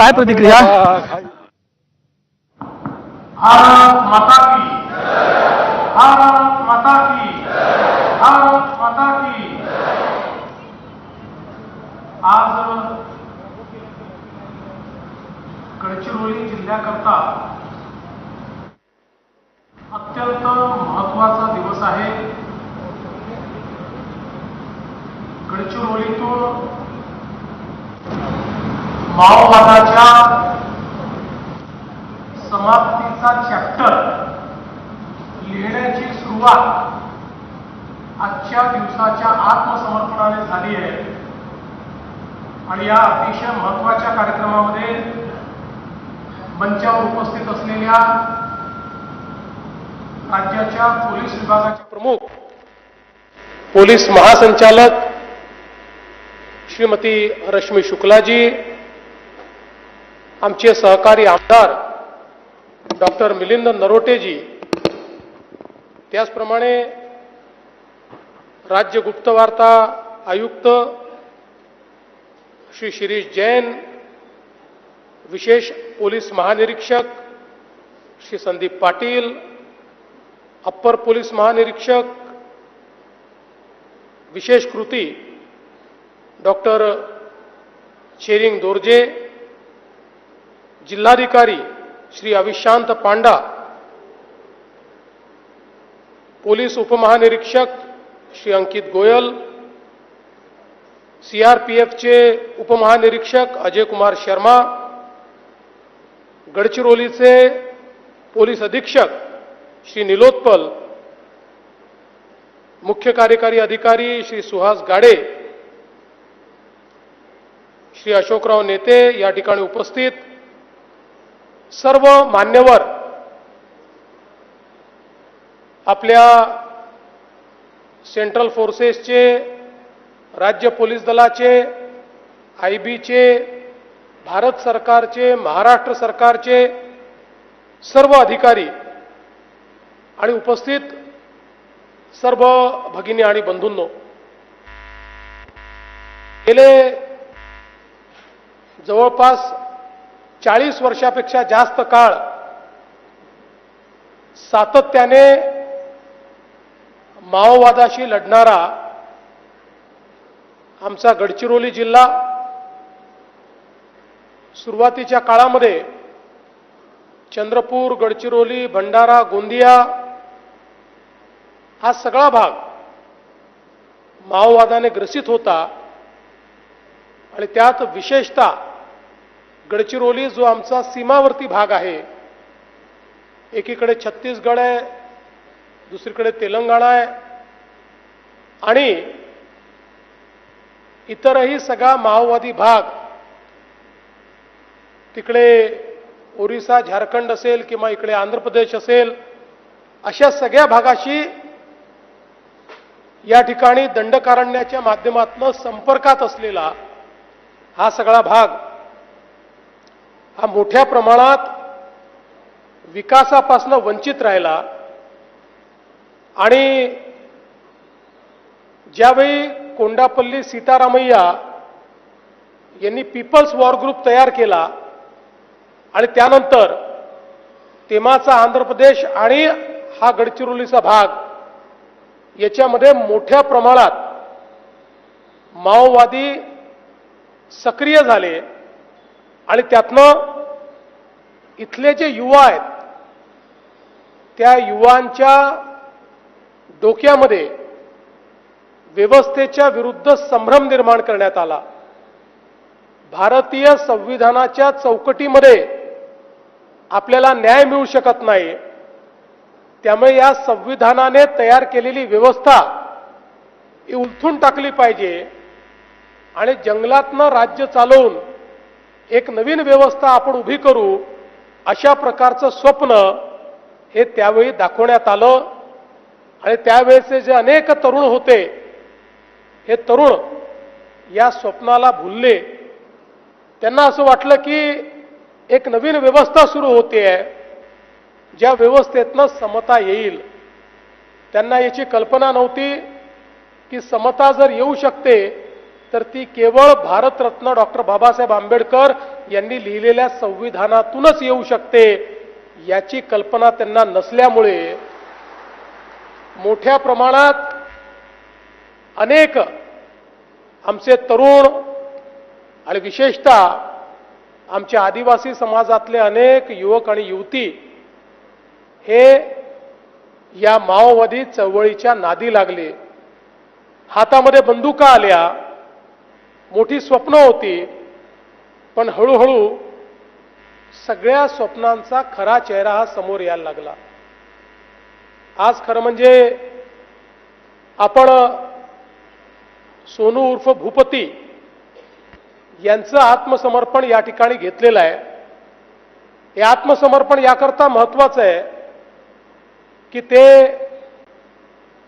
काय प्रतिक्रिया? आज गडचिरोली जिल्ह्याकरता अत्यंत महत्त्वाचा दिवस आहे. गडचिरोलीतून माओवादाच्या समाप्तीचा चॅप्टर लिहिण्याची सुरुवात आजच्या दिवसाच्या आत्मसमर्पणाने झाली आहे. आणि या अतिशय महत्त्वाच्या कार्यक्रमामध्ये मंचावर उपस्थित असलेल्या राज्याच्या पोलीस विभागाचे प्रमुख पोलीस महासंचालक श्रीमती रश्मी शुक्लाजी आमचे सहकारी आमदार डॉक्टर मिलिंद नरोटेजी त्याचप्रमाणे राज्य गुप्तवार्ता आयुक्त श्री शिरीष जैन विशेष पोलीस महानिरीक्षक श्री संदीप पाटील अप्पर पोलीस महानिरीक्षक विशेष कृती डॉक्टर शेरिंग दोर्जे जिल्हाधिकारी श्री अविशांत पांडा पोलीस उपमहानिरीक्षक श्री अंकित गोयल सीआरपीएफचे उपमहानिरीक्षक अजय कुमार शर्मा गडचिरोलीचे पोलीस अधीक्षक श्री निलोत्पल मुख्य कार्यकारी अधिकारी श्री सुहास गाडे श्री अशोकराव नेते या ठिकाणी उपस्थित सर्व मान्यवर आपल्या सेंट्रल फोर्सेसचे राज्य पोलीस दलाचे आय बीचे भारत सरकारचे महाराष्ट्र सरकारचे सर्व अधिकारी आणि उपस्थित सर्व भगिनी आणि बंधूंनो गेले जवळपास चाळीस वर्षापेक्षा जास्त काळ सातत्याने माओवादाशी लढणारा आमचा गडचिरोली जिल्हा सुरुवातीच्या काळामध्ये चंद्रपूर गडचिरोली भंडारा गोंदिया हा सगळा भाग माओवादाने ग्रसित होता आणि त्यात विशेषतः गडचिरोली जो आमचा सीमावर्ती भाग आहे एकीकडे छत्तीसगड आहे दुसरीकडे तेलंगणा आहे आणि इतरही सगळा माओवादी भाग तिकडे ओरिसा झारखंड असेल किंवा इकडे आंध्र प्रदेश असेल अशा सगळ्या भागाशी या ठिकाणी दंडकारण्याच्या माध्यमातून संपर्कात असलेला हा सगळा भाग हा मोठ्या प्रमाणात विकासापासून वंचित राहिला. आणि ज्यावेळी कोंडापल्ली सीतारामय्या यांनी पीपल्स वॉर ग्रुप तयार केला आणि त्यानंतर तेमाचा आंध्र प्रदेश आणि हा गडचिरोलीचा भाग याच्यामध्ये मोठ्या प्रमाणात माओवादी सक्रिय झाले. आणि त्यातनं इथले जे युवा आहेत त्या युवांच्या डोक्यामध्ये व्यवस्थेच्या विरुद्ध संभ्रम निर्माण करण्यात आला. भारतीय संविधानाच्या चौकटीमध्ये आपल्याला न्याय मिळू शकत नाही. त्यामुळे या संविधानाने तयार केलेली व्यवस्था ही उलथून टाकली पाहिजे आणि जंगलातनं राज्य चालवून एक नवीन व्यवस्था आपण उभी करू अशा प्रकारचं स्वप्न हे त्यावेळी दाखवण्यात आलं. आणि त्यावेळेचे जे अनेक तरुण होते हे तरुण या स्वप्नाला भुलले. त्यांना असं वाटलं की एक नवीन व्यवस्था सुरू होते. आहे ज्या व्यवस्थेतनं समता येईल. त्यांना याची कल्पना नव्हती की समता जर येऊ शकते तर ती केवळ भारतरत्न डॉक्टर बाबासाहेब आंबेडकर यांनी लिहिलेल्या संविधानातूनच येऊ शकते याची कल्पना त्यांना नसल्यामुळे मोठ्या प्रमाणात अनेक आमचे तरुण आणि विशेषतः आमच्या आदिवासी समाजातले अनेक युवक आणि युवती हे या माओवादी चळवळीच्या नादी लागले. हातामध्ये बंदुका आल्या. मोठी स्वप्न होती पण हळूहळू सगळ्या स्वप्नांचा खरा चेहरा हा समोर यायला लागला. आज खरं म्हणजे आपण सोनू उर्फ भूपती यांचं आत्मसमर्पण या ठिकाणी घेतलेलं आहे. हे आत्मसमर्पण याकरता महत्वाचं आहे की ते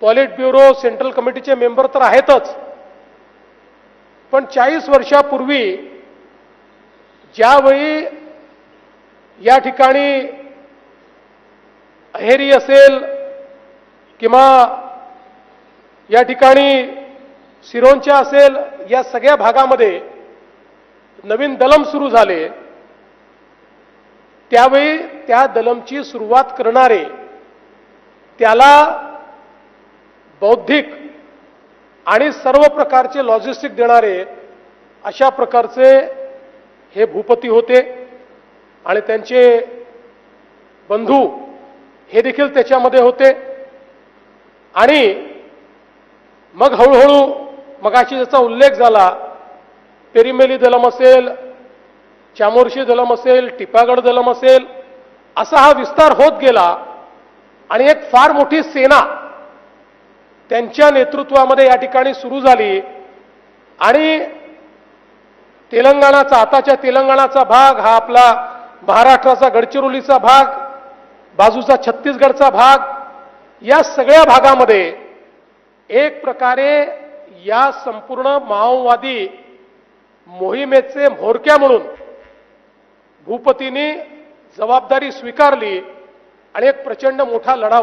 पॉलिट ब्युरो सेंट्रल कमिटीचे मेंबर तर आहेतच. पण चाळीस वर्षापूर्वी ज्यावेळी या ठिकाणी अहेरी असेल किंवा या ठिकाणी सिरोंच्या असेल या सगळ्या भागामध्ये नवीन दलम सुरू झाले. त्यावेळी त्या दलमची सुरुवात करणारे त्याला बौद्धिक आणि सर्व प्रकारचे लॉजिस्टिक देणारे अशा प्रकारचे हे भूपती होते आणि त्यांचे बंधू हे देखील त्याच्यामध्ये होते. आणि मग हळूहळू मगाशी ज्याचा उल्लेख झाला पेरीमेली दलम असेल चामोर्शी दलम असेल टिपागड दलम असेल असा हा विस्तार होत गेला आणि एक फार मोठी सेना त्यांच्या नेतृत्वामध्ये या ठिकाणी सुरू झाली. आणि तेलंगणाचा आताच्या तेलंगणाचा भाग हा आपला महाराष्ट्राचा गडचिरोलीचा भाग बाजूचा छत्तीसगडचा भाग या सगळ्या भागामध्ये एक प्रकारे या संपूर्ण माओवादी मोहिमेचे म्होरक्या म्हणून भूपतींनी जबाबदारी स्वीकारली आणि एक प्रचंड मोठा लढा